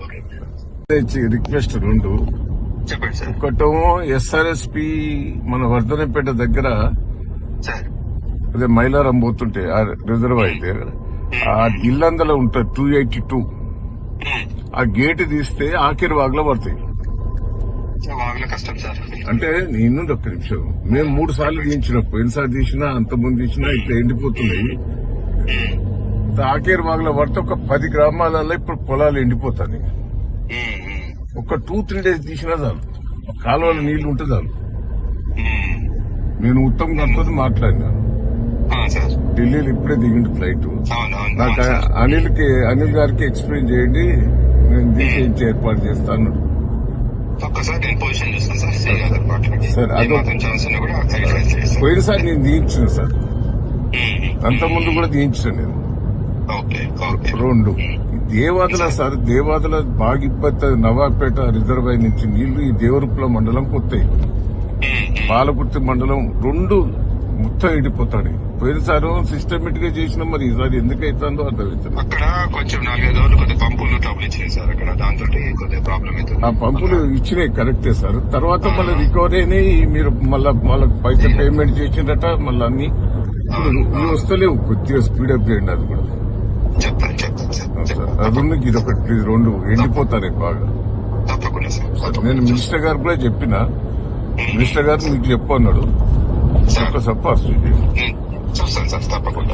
ఇచ్చి రిక్వెస్ట్ రెండు. ఒకటేమో ఎస్ఆర్ఎస్పి మన వర్ధనపేట దగ్గర అదే మైలారం పోతుంటే ఆ రిజర్వ్ అయితే ఆ ఇల్లందలో ఉంటుంది టూ ఎయిటీ టూ ఆ గేట్ తీస్తే ఆఖరి వాగులో పడతాయి. అంటే నేను ఒక్క నిమిషం. మేము మూడు సార్లు తీయించిన పోయినసారి తీసినా అంత ముందు తీసినా ఇట్లా ఎండిపోతున్నాయి. ఆఖరి వాగులో పడితే ఒక పది గ్రామాలలో ఇప్పుడు పొలాలు ఎండిపోతాయి ఒక టూ త్రీ డేస్ తీసినా చాలు. కాలువలో నీళ్ళు ఉంటే చాలు. నేను ఉత్తమ్ గారితో మాట్లాడినా. సార్. ఢిల్లీలో ఇప్పుడే దిగిండు ఫ్లైట్. నాకు సార్. అనిల్కి అనిల్ గారికి ఎక్స్ప్లెయిన్ చేయండి. నేను తీసేయించి ఏర్పాటు చేస్తాను పోయినసారి నేను తీయించిన సార్. ఉమ్, అంత ముందు కూడా తీయించిన నేను. రెండు. దేవాదుల సార్. దేవాదుల బాగిప్పత నవాపేట రిజర్వాయర్ నుంచి నీళ్ళు ఈ దేవరుపుల మండలం కొత్తాయి. పాలకుర్తి మండలం రెండు మొత్తం ఎండిపోతాడు పోయినసారి సిస్టమేటిక్గా చేసిన మరి ఈసారి ఎందుకైతుందో అర్థమవుతుంది అక్కడ కొంచెం నాలుగైదు రోజులు కొద్దిగా పంపులు ట్రబుల్ ఇచ్చినాయి సార్ అక్కడ. దాంతో కొద్దిగా ప్రాబ్లం అవుతుంది ఆ పంపులు ఇచ్చినాయి కరెక్టే సార్. తర్వాత మళ్ళీ రికవరీ అయినాయి. మీరు మళ్ళా వాళ్ళకి పైసలు పేమెంట్ చేసిందట మళ్ళీ అన్ని. ఇప్పుడు వస్తలేవు. కొద్దిగా స్పీడప్ చేయండి అది కూడా. చెప్తాను ఇది ఒకటి ప్లీజ్ రెండు తప్పకుండా సార్. తప్పకుండా. నేను మినిస్టర్ గారు కూడా చెప్పిన. మినిస్టర్ గారు మీకు చెప్పు అన్నాడు. చూస్తాను సార్. తప్పకుండా.